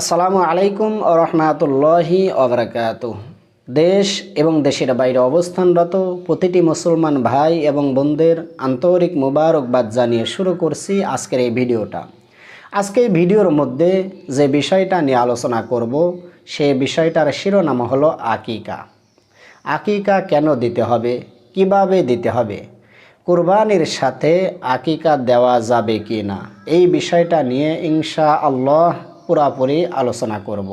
আসসালামু আলাইকুম রহমাতুল্লাহি অবরাকাত দেশ এবং দেশের বাইরে অবস্থানরত প্রতিটি মুসলমান ভাই এবং বোনদের আন্তরিক মুবারকবাদ জানিয়ে শুরু করছি আজকের এই ভিডিওটা। আজকে এই ভিডিওর মধ্যে যে বিষয়টা নিয়ে আলোচনা করব, সে বিষয়টার শিরোনাম হলো আকিকা। আকিকা কেন দিতে হবে? কীভাবে দিতে হবে? কুরবানির সাথে আকিকা দেওয়া যাবে কি না এই বিষয়টা নিয়ে ইনশা আল্লাহ পুরাপুরি আলোচনা করব।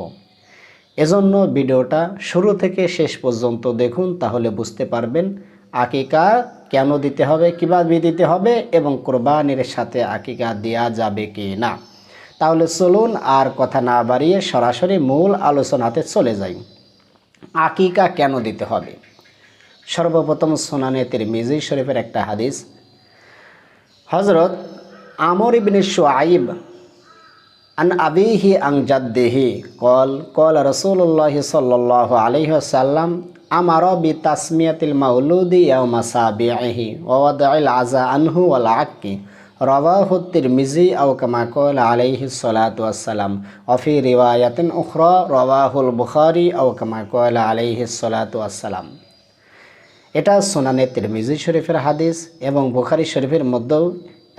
এজন্য ভিডিওটা শুরু থেকে শেষ পর্যন্ত দেখুন, তাহলে বুঝতে পারবেন আকিকা কেন দিতে হবে, কীভাবে দিতে হবে এবং কোরবানির সাথে আকিকা দেওয়া যাবে কি না। তাহলে চলুন আর কথা না বাড়িয়ে সরাসরি মূল আলোচনাতে চলে যাই। আকিকা কেন দিতে হবে? সর্বপ্রথম সোনানে তিরমিজি শরীফের একটা হাদিস। হজরত আমর ইবনে শুআইব আন আবিহি আং জাদ্দিহি। কল কল রসুল্লাহ সাল্লাহ আলহি সাল্লাম আমার বি তাসমিয়াতিল মাউলুদি ইয়াউমা সাবিহি ওয়াদাইল আজা আনহু ওয়াল আক্কি। রবাহু তিরমিজি আও কামা কল আলাইহি সালাতু ওয়াসসালাম অফি রিওয়ায়াতিন উখরা রবাহুল বুখারি আও কামা কল আলাইহি সালাতু ওয়াসসালাম এটা সোনানে তিরমিজি শরীফের হাদিস এবং বুখারি শরীফের মধ্যেও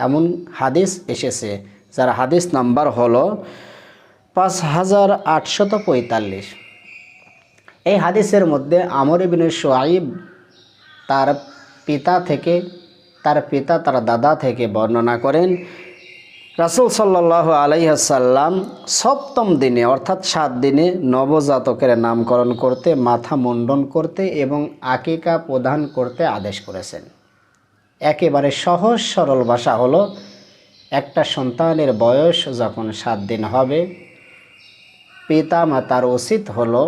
এমন হাদিস এসেছে যার হাদিস নাম্বার হলো পাঁচ হাজার আটশত পঁয়তাল্লিশ। এই হাদিসের মধ্যে আমর ইবিন সোয়াইব তার পিতা থেকে, তার পিতা, তার দাদা থেকে বর্ণনা করেন, রাসুল সাল্লাহ আলাইহাসাল্লাম সপ্তম দিনে, অর্থাৎ সাত দিনে নবজাতকের নামকরণ করতে, মাথা মুন্ডন করতে এবং আকিকা প্রদান করতে আদেশ করেছেন। একেবারে সহজ সরল ভাষা হলো একটা সন্তানের বয়স যখন সাত দিন হবে পিতা মাতার উচিত হলো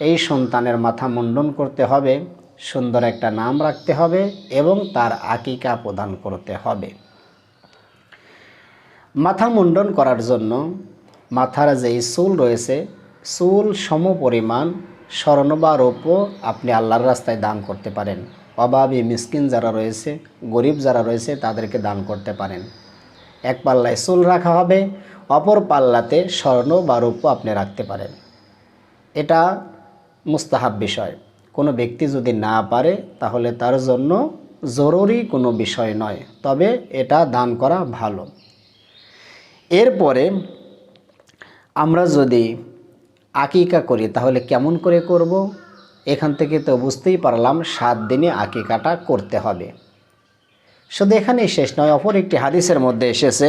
এই সন্তানের মাথা মুন্ডন করতে হবে, সুন্দর একটা নাম রাখতে হবে এবং তার আকিকা প্রদান করতে হবে। মাথা মুন্ডন করার জন্য মাথার যেই চুল রয়েছে, চুল সম পরিমাণ স্বর্ণ বা রৌপ্য আপনি আল্লাহর রাস্তায় দান করতে পারেন। অভাবী মিসকিন যারা রয়েছে, গরিব যারা রয়েছে তাদেরকে দান করতে পারেন। এক পাল্লায় চুল রাখা হবে, অপর পাল্লাতে স্বর্ণ বা রৌপ্য আপনি রাখতে পারেন। এটা মুস্তাহাব বিষয়। কোনো ব্যক্তি যদি না পারে, তাহলে তার জন্য জরুরি কোনো বিষয় নয়, তবে এটা দান করা ভালো। এরপরে আমরা যদি আকিকা করি, তাহলে কেমন করে করব? এখান থেকে তো বুঝতেই পারলাম, সাত দিনে আকিকাটা করতে হবে। শুধু এখানেই শেষ নয়, অপর একটি হাদিসের মধ্যে এসেছে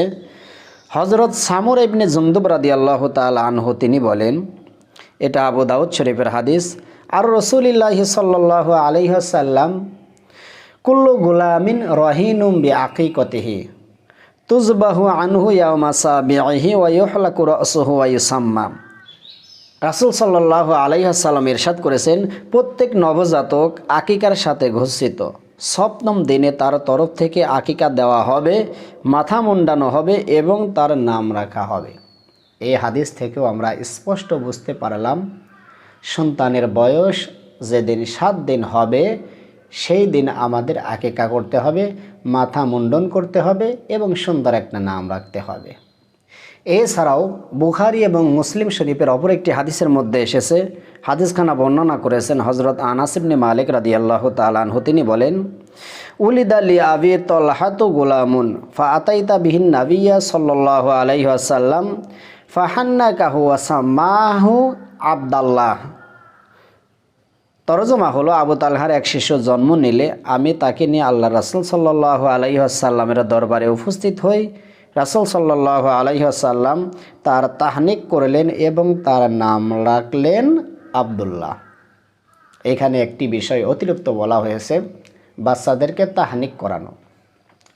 হজরত সামর ইবনে জুন্দুব রাদি আল্লাহ তাল আনহু, তিনি বলেন, এটা আবু দাউদ শরীফের হাদিস, আর রসুলিল্লাহ সাল্লাহ আলহ্লাম কুল্লু গুলামিন রহিনুম বি আকিকতেহি তুজবাহু আনহু ইয়ামাসা বিহি ওয়াইহলাকু রসহু ওয়াইসাম্মা রাসুল সাল্লাহ আলাইহাসাল্লাম ইরশাদ করেছেন, প্রত্যেক নবজাতক আকিকার সাথে ঘোষিত। সপ্তম দিনে তার তরফ থেকে আকিকা দেওয়া হবে, মাথা মুন্ডানো হবে এবং তার নাম রাখা হবে। এই হাদিস থেকেও আমরা স্পষ্ট বুঝতে পারলাম, সন্তানের বয়স যেদিন সাত দিন হবে, সেই দিন আমাদের আকিকা করতে হবে, মাথা মুন্ডন করতে হবে এবং সুন্দর একটা নাম রাখতে হবে। এছাড়াও বুখারি এবং মুসলিম শরীফের অপর একটি হাদিসের মধ্যে এসেছে। হাদিসখানা বর্ণনা করেছেন হজরত আনাসিবনে মালিক রাদি আল্লাহ তালানহ তিনি বলেন, উলিদ আলী আবি তলহাতু গোলামুন ফা আতাইতা বিহিন নাবিয়া সাল্লাহ আলাইসাল্লাম ফাহান্না কাহু মাহু আবদাল্লাহ। তরজমা হলো, আবু তালহার এক শিশু জন্ম নিলে আমি তাকে নিয়ে আল্লাহ রাসুল সাল্লাহ আলাইসাল্লামের দরবারে উপস্থিত হই। রাসুল সাল্লাহ আলাইসাল্লাম তার তাহনিক করলেন এবং তার নাম রাখলেন আবদুল্লাহ। এখানে একটি বিষয় অতিরিক্ত বলা হয়েছে, বাচ্চাদেরকে তাহনিক করানো।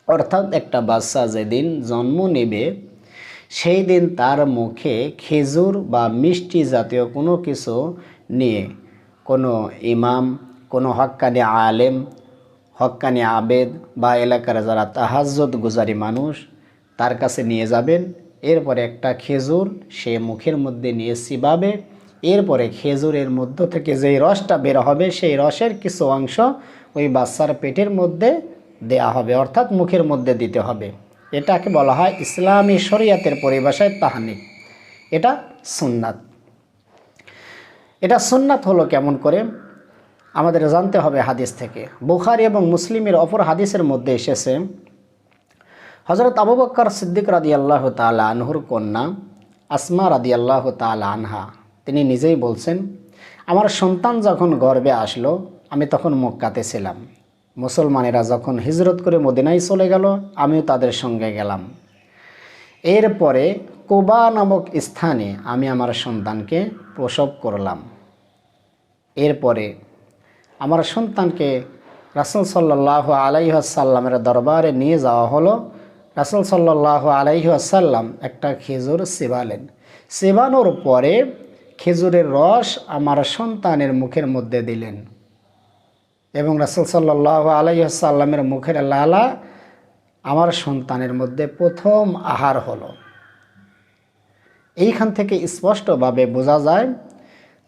অর্থাৎ একটা বাচ্চা যেদিন জন্ম নেবে, সেই দিন তার মুখে খেজুর বা মিষ্টি জাতীয় কোনো কিছু নিয়ে, কোনো ইমাম, কোনো হক্কানি আলেম, হক্কানি আবেদ বা এলাকার যারা তাহাজ্জত গুজারি মানুষ তার কাছে নিয়ে যাবেন। এরপরে একটা খেজুর সে মুখের মধ্যে নিয়ে চিবাবে এরপরে খেজুরের মধ্য থেকে যেই রসটা বের হবে, সেই রসের কিছু অংশ ওই বাচ্চার পেটের মধ্যে দেয়া হবে, অর্থাৎ মুখের মধ্যে দিতে হবে। এটাকে বলা হয় ইসলামী শরিয়াতের পরিভাষায় তাহানি এটা সুন্নাত। এটা সুন্নাত হলো কেমন করে? আমাদের জানতে হবে হাদিস থেকে। বুখারি এবং মুসলিমের অপর হাদিসের মধ্যে এসেছে হজরত আবু বক্কর সিদ্দিক রাদি আল্লাহ তালা আনহুর কন্যা আসমা রাদি আল্লাহ তালা আনহা, তিনি নিজেই বলছেন, আমার সন্তান যখন গর্বে আসলো, আমি তখন মক্কাতে ছিলাম। মুসলমানেরা যখন হিজরত করে মদিনায় চলে গেল, আমিও তাদের সঙ্গে গেলাম। এরপরে কোবা নামক স্থানে আমি আমার সন্তানকে প্রসব করলাম। এরপরে আমার সন্তানকে রাসুল সাল্লাহ আলাইসাল্লামের দরবারে নিয়ে যাওয়া হলো। রাসুল সাল্লাহ আলাইসাল্লাম একটা খেজুর সেবালেন। সেবানোর পরে খেজুরের রস আমার সন্তানের মুখের মধ্যে দিলেন। এবং রাসুল সাল্লাহ আলাইসাল্লামের মুখের লালা আমার সন্তানের মধ্যে প্রথম আহার হলো। এইখান থেকে স্পষ্টভাবে বোঝা যায়,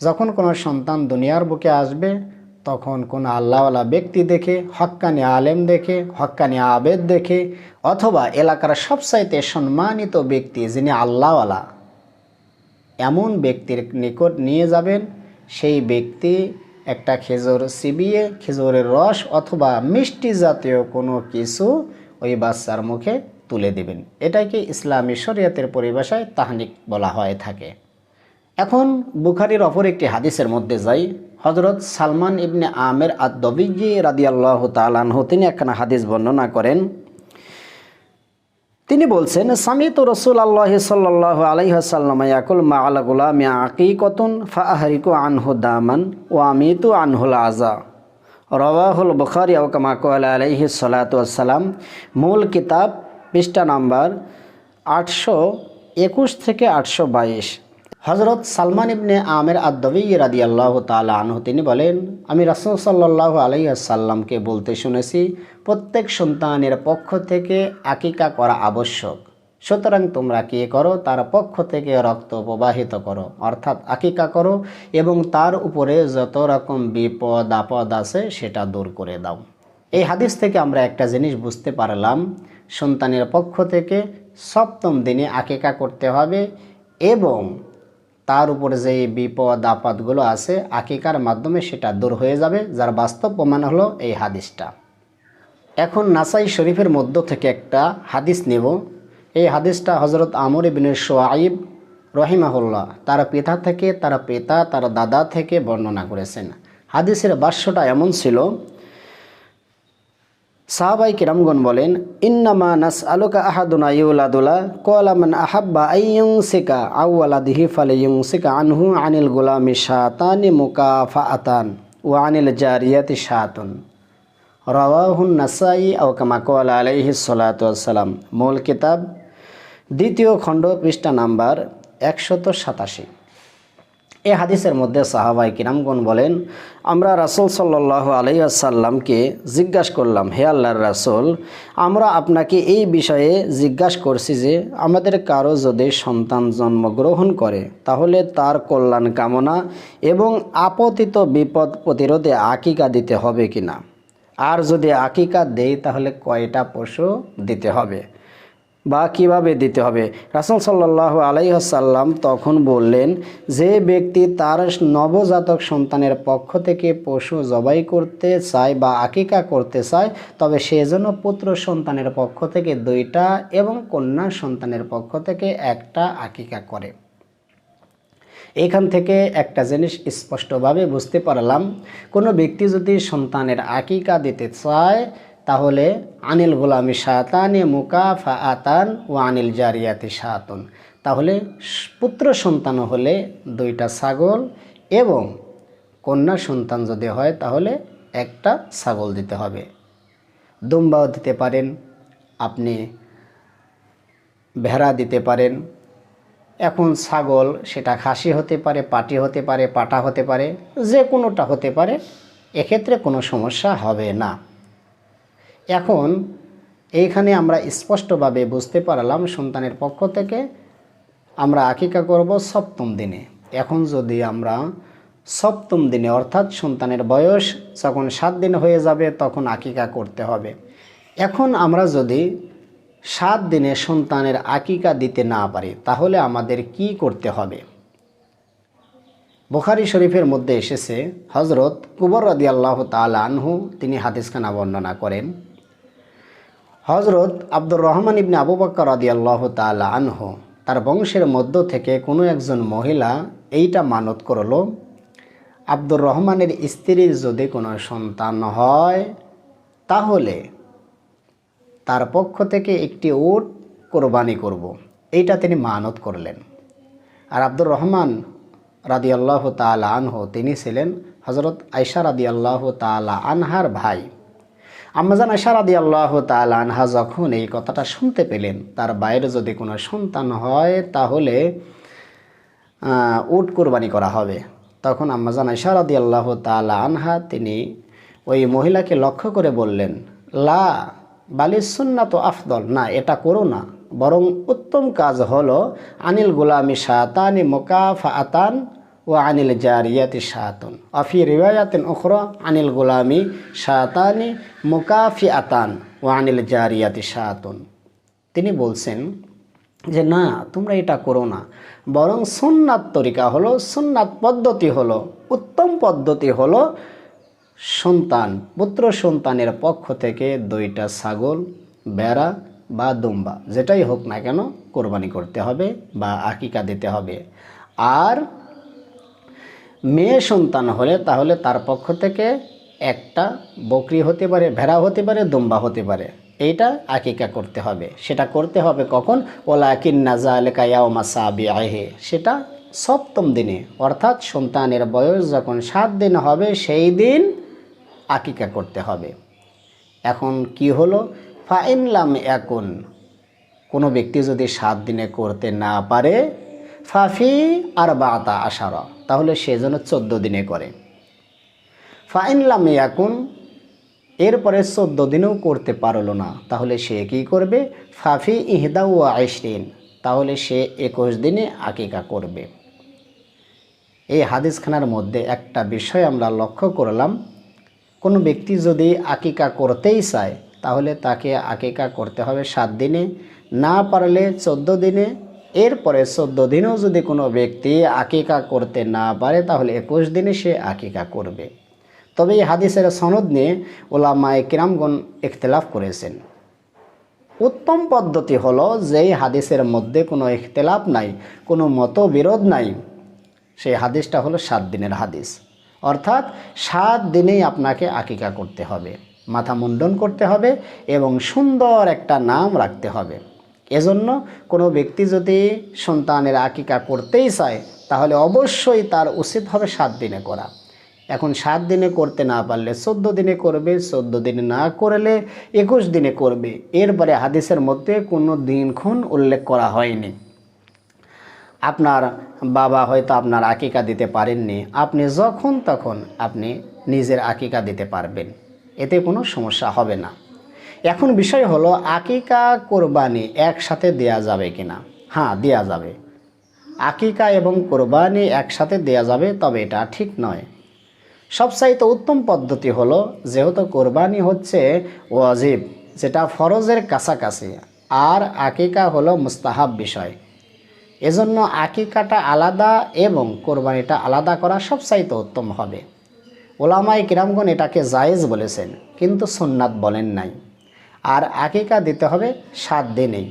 যখন কোনো সন্তান দুনিয়ার বুকে আসবে তখন কোনো আল্লাহওয়ালা ব্যক্তি দেখে, হক্কানি আলেম দেখে, হক্কানি আবেদ দেখে, অথবা এলাকার সবচাইতে সম্মানিত ব্যক্তি যিনি আল্লাহওয়ালা, এমন ব্যক্তির নিকট নিয়ে যাবেন, সেই ব্যক্তি একটা খেজুর চিবিয়ে, খেজুরের রস অথবা মিষ্টি জাতীয় কোনো কিছু ওই বাচ্চার মুখে তুলে দেবেন। এটাকে ইসলামী শরিয়াতের পরিভাষায় তাহানিক বলা হয়ে থাকে। এখন বুখারির অপর একটি হাদিসের মধ্যে যাই। হজরত সালমান ইবনে আমের আদবিজি রাদিয়াল্লাহ তালানহ তিনি একখানা হাদিস বর্ণনা করেন। তিনি বলছেন, সামিত রসুল আল্লাহ সাল্লাহ আলাইহাসাল্লাম ইয়াকুল মা আলা গুলাম আকিকতুন ফাহরিকু আনহু দামান ও আমিতু আনহুল আজা রওয়াহুল বুখারি ও কামা কোয়ালা আলাইহি সালাতাম মূল কিতাব পৃষ্ঠা নাম্বার আটশো একুশ থেকে আটশো বাইশ। হজরত সালমান ইবনে আমের আদবি রাদি আল্লাহ তালা আনহু, তিনি বলেন, আমি রাসুল সাল্লাহ আলাইসাল্লামকে বলতে শুনেছি, প্রত্যেক সন্তানের পক্ষ থেকে আকিকা করা আবশ্যক। সুতরাং তোমরা কি করো, তার পক্ষ থেকে রক্ত প্রবাহিত করো, অর্থাৎ আকিকা করো এবং তার উপরে যত রকম বিপদ, আপদ আছে সেটা দূর করে দাও। এই হাদিস থেকে আমরা একটা জিনিস বুঝতে পারলাম, সন্তানের পক্ষ থেকে সপ্তম দিনে আকিকা করতে হবে এবং তার উপরে যে বিপদ, আপদগুলো আছে, আকিকার মাধ্যমে সেটা দূর হয়ে যাবে, যার বাস্তব প্রমাণ হলো এই হাদিসটা। এখন নাসাই শরীফের মধ্য থেকে একটা হাদিস নেব। এই হাদিসটা হজরত আমর ইবিন সোয়াইব রহিমাহুল্লাহ তার পিতা থেকে, তার পিতা, তার দাদা থেকে বর্ণনা করেছেন। হাদিসের বাস্যটা এমন ছিল সাহাবাই কিরামগণ বলেন, ইন্নামা নাস আলোকা আহাদুনা ইউলাদুলা কলামান আহাব্বা আইয়ং সিকা আউআলাদিহি ফালে ইয়ং সিকা আনহু আনিল গোলামি শাতানি মুকাফা আতান ও আনিল জারিয়াতি শাতুন। রওয়াহুন নাসাই আও কামা কোয়ালা আলাইহি সালাতাম মূল কিতাব, দ্বিতীয় খণ্ড পৃষ্ঠা নাম্বার একশত সাতাশি। এ হাদিসের মধ্যে সাহাবাই কিরামগণ বলেন, আমরা রাসুল সাল্লাহ আলাইসাল্লামকে জিজ্ঞাসা করলাম, হে আল্লাহর রাসুল, আমরা আপনাকে এই বিষয়ে জিজ্ঞাসা করছি যে, আমাদের কারও যদি সন্তান জন্মগ্রহণ করে, তাহলে তার কল্যাণ কামনা এবং আপতিত বিপদ প্রতিরোধে আকিকা দিতে হবে কিনা? আর যদি আকিকা দেই তাহলে কয়টা পশু দিতে হবে? বা কীভাবে দিতে হবে? রাসুল সাল্লাহ আলাইসাল্লাম তখন বললেন, যে ব্যক্তি তার নবজাতক সন্তানের পক্ষ থেকে পশু জবাই করতে চায় বা আকিকা করতে চায়, তবে সে যেন পুত্র সন্তানের পক্ষ থেকে দুইটা এবং কন্যা সন্তানের পক্ষ থেকে একটা আকিকা করে। এখান থেকে একটা জিনিস স্পষ্টভাবে বুঝতে পারলাম। কোনো ব্যক্তি যদি সন্তানের আকিকা দিতে চায় তাহলে আনিল গোলামি শাতানে মুকাফা আতান ও আনিল জারিয়াতি শাতন। তাহলে পুত্র সন্তান হলে দুইটা ছাগল এবং কন্যা সন্তান যদি হয়, তাহলে একটা ছাগল দিতে হবে। দুম্বাও দিতে পারেন, আপনি ভেড়া দিতে পারেন। এখন ছাগল, সেটা খাসি হতে পারে, পাটি হতে পারে, পাটা হতে পারে, যে কোনোটা হতে পারে, এক্ষেত্রে কোনো সমস্যা হবে না। এখন এইখানে আমরা স্পষ্টভাবে বুঝতে পারলাম সন্তানের পক্ষ থেকে আমরা আকিকা করব সপ্তম দিনে। এখন যদি আমরা সপ্তম দিনে অর্থাৎ সন্তানের বয়স যখন সাত দিন হয়ে যাবে তখন আকিকা করতে হবে। এখন আমরা যদি সাত দিনে সন্তানের আকিকা দিতে না পারি, তাহলে আমাদের কি করতে হবে? বুখারি শরীফের মধ্যে এসেছে হজরত কুবর রদি আল্লাহ তালা আনহু, তিনি হাদিসখানা বর্ণনা করেন হজরত আব্দুর রহমান ইবনে আবু বক্কর রদি আল্লাহ তালা আনহু, তার বংশের মধ্য থেকে কোনো একজন মহিলা এইটা মানত করল, আব্দুর রহমানের স্ত্রীর যদি কোনো সন্তান হয়, তাহলে তার পক্ষ থেকে একটি উট কোরবানি করব। এইটা তিনি মানত করলেন আর আব্দুর রহমান রাদি আল্লাহ তালা আনহু, তিনি ছিলেন হজরত আয়সা রাদি আল্লাহ তালা আনহার ভাই আম্মাজান আয়সা রাদি আল্লাহ তালা আনহা যখন এই কথাটা শুনতে পেলেন, তার বাইরে যদি কোনো সন্তান হয়, তাহলে উট কোরবানি করা হবে। তখন আম্মাজান আয়সা রাদি আল্লাহ তালা আনহা তিনি ওই মহিলাকে লক্ষ্য করে বললেন, লা, বালি তো আফদল, না, এটা করো না। বরং উত্তম কাজ হলো, আনিল গুলামি শাতানি মোকাফা আতান ও আনিল জারিয়াতি শাহাতুন। আফি রিওয়ায়াতিন উখরা আনিল গুলামি শাতানি মোকাফি আতান ও আনিল জারিয়াতি শাহাতুন। তিনি বলছেন যে, না, তোমরা এটা করো না। বরং সুন্নাত তরিকা হলো, সুন্নাত পদ্ধতি হলো, উত্তম পদ্ধতি হলো সন্তান, পুত্র সন্তানের পক্ষ থেকে দুইটা ছাগল, বেড়া বা দুম্বা, যেটাই হোক না কেন, কোরবানি করতে হবে বা আকিকা দিতে হবে। আর মেয়ে সন্তান হলে তাহলে তার পক্ষ থেকে একটা বকরি হতে পারে, ভেড়া হতে পারে, দুম্বা হতে পারে। এইটা আকিকা করতে হবে। সেটা করতে হবে কখন? ওলা কিন্নাজা লেকায়াও মাসাবি আহে সেটা সপ্তম দিনে। অর্থাৎ সন্তানের বয়স যখন সাত দিন হবে, সেই দিন আকিকা করতে হবে। এখন কি হলো? ফাইনলাম এখন কোনো ব্যক্তি যদি সাত দিনে করতে না পারে ফাফি আর বাতা আশারা, তাহলে সে যেন চোদ্দ দিনে করে। ফাইনলাম এখন এরপরে চোদ্দ দিনেও করতে পারল না, তাহলে সে কি করবে? ফাফি ইহদা ও আইসরিন তাহলে সে একুশ দিনে আকিকা করবে। এই হাদিসখানার মধ্যে একটা বিষয় আমরা লক্ষ্য করলাম, কোনো ব্যক্তি যদি আকিকা করতেই চায়, তাহলে তাকে আকিকা করতে হবে সাত দিনে, না পারলে চোদ্দ দিনে এরপরে চোদ্দ দিনেও যদি কোনো ব্যক্তি আকিকা করতে না পারে, তাহলে একুশ দিনে সে আকিকা করবে। তবে এই হাদিসের সনদ নিয়ে ওলামায় কিরামগণ ইখতলাফ করেছেন। উত্তম পদ্ধতি হলো যেই হাদিসের মধ্যে কোনো ইখতলাফ নাই, কোনো মতবিরোধ নাই, সেই হাদিসটা হলো সাত দিনের হাদিস। অর্থাৎ সাত দিনেই আপনাকে আকিকা করতে হবে, মাথা মুন্ডন করতে হবে এবং সুন্দর একটা নাম রাখতে হবে। এজন্য কোনো ব্যক্তি যদি সন্তানের আকিকা করতেই চায়, তাহলে অবশ্যই তার উচিত হবে সাত দিনে করা। এখন সাত দিনে করতে না পারলে চোদ্দ দিনে করবে, চোদ্দ দিনে না করলে একুশ দিনে করবে। এরপরে হাদিসের মধ্যে কোনো দিনক্ষণ উল্লেখ করা হয়নি। আপনার বাবা হয়তো আপনার আকিকা দিতে পারেননি। আপনি যখন তখন আপনি নিজের আকিকা দিতে পারবেন। এতে কোনো সমস্যা হবে না। এখন বিষয় হলো, আকিকা কোরবানি একসাথে দেয়া যাবে কিনা? হ্যাঁ দেয়া যাবে। আকিকা এবং কোরবানি একসাথে দেয়া যাবে, তবে এটা ঠিক নয়। সবচাইতে উত্তম পদ্ধতি হলো, যেহেতু কোরবানি হচ্ছে ওয়াজিব, যেটা ফরজের কাছাকাছি, আর আকিকা হলো মুস্তাহাব বিষয়। এজন্য আকিকাটা আলাদা এবং কোরবানিটা আলাদা করা সবচাইতে উত্তম হবে। ওলামাই কিরামগণ এটাকে জায়েজ বলেছেন, কিন্তু সুন্নাত বলেন নাই। আর আকিকা দিতে হবে সাত দিনেই।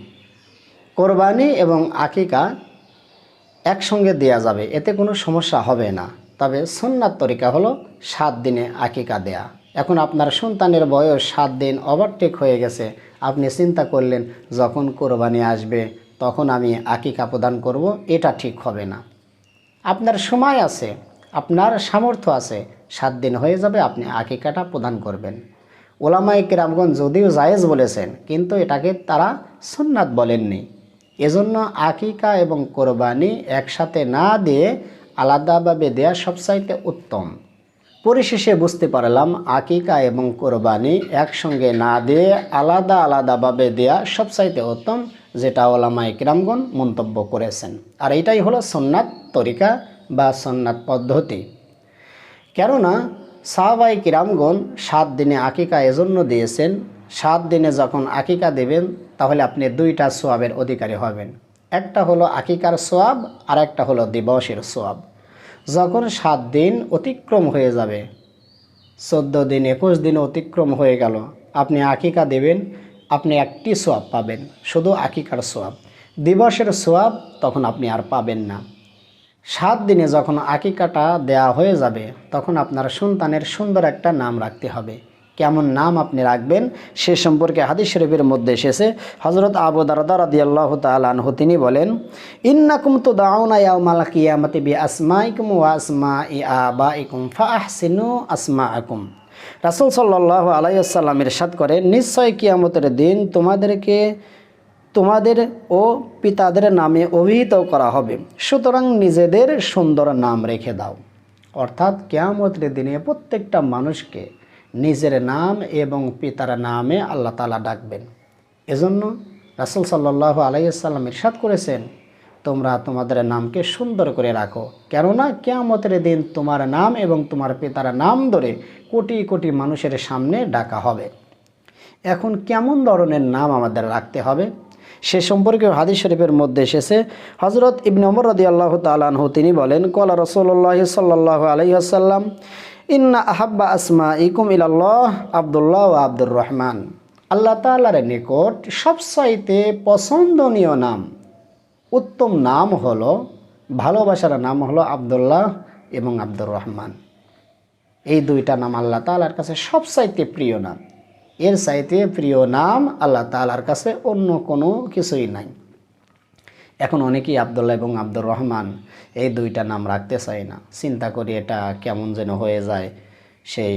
কোরবানি এবং আকিকা একসঙ্গে দেয়া যাবে, এতে কোনো সমস্যা হবে না। তবে সুন্নাত তরিকা হলো সাত দিনে আকিকা দেয়া। এখন আপনার সন্তানের বয়স সাত দিন ওভারটেক হয়ে গেছে, আপনি চিন্তা করলেন, যখন কোরবানি আসবে, তখন আমি আকিকা প্রদান করব, এটা ঠিক হবে না। আপনার সময় আছে, আপনার সামর্থ্য আছে, সাত দিন হয়ে যাবে আপনি আকিকাটা প্রদান করবেন। ওলামাই কিরামগঞ্জ যদিও জায়েজ বলেছেন, কিন্তু এটাকে তারা সুন্নাত বলেননি। এজন্য আকিকা এবং কোরবানি একসাথে না দিয়ে আলাদাভাবে দেয়া সবচাইতে উত্তম। পরিশেষে বুঝতে পারলাম, আকিকা এবং কোরবানি একসঙ্গে না দিয়ে আলাদা আলাদাভাবে দেয়া সবচাইতে উত্তম, যেটা ওলামাই কিরামগণ মন্তব্য করেছেন। আর এটাই হলো সন্ন্যাত তরিকা বা সন্ন্যাত পদ্ধতি। কেননা সাহাবাই কিরামগণ সাত দিনে আকিকা এজন্য দিয়েছেন, সাত দিনে যখন আকিকা দেবেন, তাহলে আপনি দুইটা সোয়াবের অধিকারী হবেন। একটা হলো আকিকার সোয়াব, আর একটা হলো দিবসের সোয়াব। যখন সাত দিন অতিক্রম হয়ে যাবে, চোদ্দ দিন, একুশ দিন অতিক্রম হয়ে গেল, আপনি আকিকা দেবেন, আপনি একটি সোয়াব পাবেন, শুধু আকিকার সোয়াব। দিবসের সোয়াব তখন আপনি আর পাবেন না। সাত দিনে যখন আকিকাটা দেয়া হয়ে যাবে, তখন আপনার সন্তানের সুন্দর একটা নাম রাখতে হবে। কেমন নাম আপনি রাখবেন, সে সম্পর্কে হাদিস শরীফের মধ্যে এসেছে। হজরত আবু দারদা রাদি আল্লাহ তালহু তিনি বলেন, ইন্নাকুম তো কিয়ামতি বি আসমাইকুম ওয়া আসমা ই আবাইকুম ফাহসিনু আসমা রাসুল সাল্লাহ আলাইসাল্লাম ইরশাদ করে নিশ্চয় কিয়ামতের দিন তোমাদেরকে তোমাদের ও পিতাদের নামে অভিহিত করা হবে। সুতরাং নিজেদের সুন্দর নাম রেখে দাও। অর্থাৎ কেয়ামতের দিনে প্রত্যেকটা মানুষকে নিজের নাম এবং পিতার নামে আল্লাহ তালা ডাকবেন। এজন্য রাসুল সাল্লাহ আলাইসাল্লাম ইরশাদ করেছেন, তোমরা তোমাদের নামকে সুন্দর করে রাখো। কেননা কেয়ামতের দিন তোমার নাম এবং তোমার পিতার নাম ধরে কোটি কোটি মানুষের সামনে ডাকা হবে। এখন কেমন ধরনের নাম আমাদের রাখতে হবে? সে সম্পর্কে হাদিস শরীফের মধ্যে এসেছে হজরত ইবনে ওমর রদি আল্লাহ তালানহু তিনি বলেন, কলা রসুল্লাহ সাল্লাহ আলহিহাসাল্লাম ইন্না আহাব্বা আসমা ইকুম ইলাল্লাহ, আবদুল্লাহ ও আব্দুর রহমান আল্লাহ তালার নিকট সবচাইতে পছন্দনীয় নাম, উত্তম নাম হলো, ভালোবাসার নাম হলো আবদুল্লাহ এবং আব্দুর রহমান এই দুইটা নাম আল্লাহ তালার কাছে সবচাইতে প্রিয় নাম। এর চাইতে প্রিয় নাম আল্লাহ তালার কাছে অন্য কোনো কিছুই নাই। এখন অনেকেই আবদুল্লাহ এবং আব্দুর রহমান এই দুইটা নাম রাখতে চায় না। চিন্তা করি এটা কেমন যেন হয়ে যায়। সেই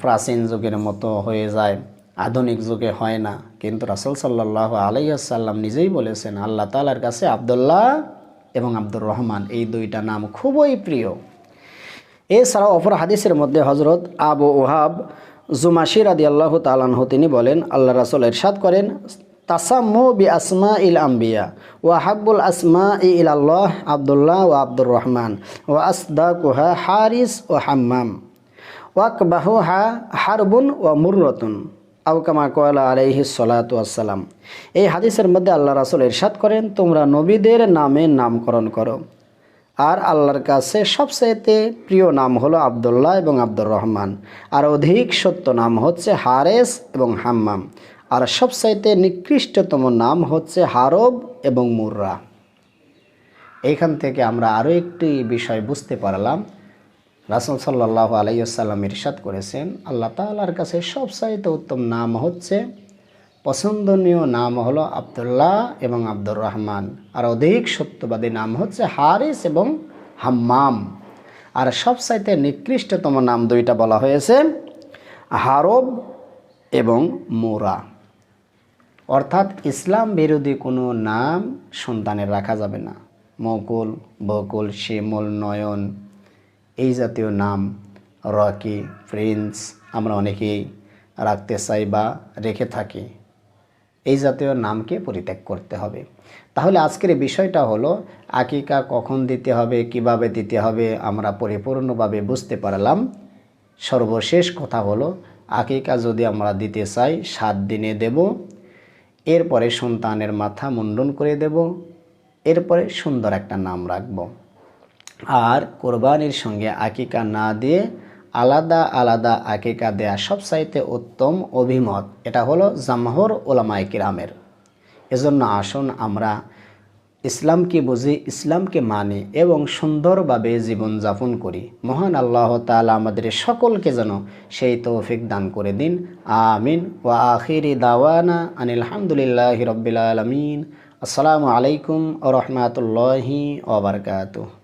প্রাচীন যুগের মতো হয়ে যায়। আধুনিক যুগে হয় না। কিন্তু রাসুল সাল্লাহ আলাইসাল্লাম নিজেই বলেছেন, আল্লাহ তালার কাছে আবদুল্লাহ এবং আব্দুর রহমান এই দুইটা নাম খুবই প্রিয়। এছাড়াও অপর হাদিসের মধ্যে হজরত আবু ওহাব জুমাশির আদি আল্লাহ তালানহ তিনি বলেন, আল্লাহ রাসুল এরশাদ করেন, তাসাম্মু বি আসমা ইল আম্বিয়া ও হাব্বুল আসমা ই ইল আল্লাহ আবদুল্লাহ ও আব্দুর রহমান ও আসদা কুহা হারিস ও হাম্মাম। ওয়াকবাহু হা হারবুন ও মুররতুন। আউকামা কোয়ালা আলাইহি সালাতু আসসালাম এই হাদিসের মধ্যে আল্লাহ রাসুল ইরশাদ করেন, তোমরা নবীদের নামে নামকরণ করো। আর আল্লাহর কাছে সবচাইতে প্রিয় নাম হলো আবদুল্লাহ এবং আব্দুর রহমান। আর অধিক সত্য নাম হচ্ছে হারেস এবং হাম্মাম। আর সবচাইতে নিকৃষ্টতম নাম হচ্ছে হারব এবং মুর্রা। এইখান থেকে আমরা আরও একটি বিষয় বুঝতে পারলাম। রাসুল সাল্লাহ আলাইসাল্লাম ইরশাদ করেছেন, আল্লাহ তালার কাছে সবচাইতে উত্তম নাম হচ্ছে পছন্দনীয় নাম হলো আবদুল্লাহ এবং আব্দুর রহমান আর অধিক সত্যবাদী নাম হচ্ছে হারিস এবং হাম্মাম। আর সবচাইতে নিকৃষ্টতম নাম দুইটা বলা হয়েছে, হারব এবং মোরা। অর্থাৎ ইসলাম বিরোধী কোনো নাম সন্তানের রাখা যাবে না। মকুল, বকুল, শিমুল, নয়ন এই জাতীয় নাম, রকি, প্রিন্স আমরা অনেকেই রাখতে চাই বা রেখে থাকি। এই জাতীয় নামকে পরিত্যাগ করতে হবে। তাহলে আজকের বিষয়টা হলো, আকিকা কখন দিতে হবে, কীভাবে দিতে হবে, আমরা পরিপূর্ণভাবে বুঝতে পারলাম। সর্বশেষ কথা হলো, আকিকা যদি আমরা দিতে চাই, সাত দিনে দেব, এরপরে সন্তানের মাথা মুন্ডন করে দেব, এরপরে সুন্দর একটা নাম রাখব। আর কোরবানির সঙ্গে আকিকা না দিয়ে আলাদা আলাদা আকিকা দেয়া সবচাইতে উত্তম অভিমত, এটা হলো জামহর ওলামাই কিরামের। এজন্য আসুন আমরা ইসলামকে বুঝি, ইসলামকে মানি এবং সুন্দরভাবে জীবনযাপন করি। মহান আল্লাহ তাআলা আমাদের সকলকে যেন সেই তৌফিক দান করে দিন। আমিন। ওয়া আখিরি দাওয়ানা আনিল হামদুলিল্লাহি রব্বিল আলামিন। আসসালামু আলাইকুম ওয়া রাহমাতুল্লাহি ওয়া বারাকাতুহু।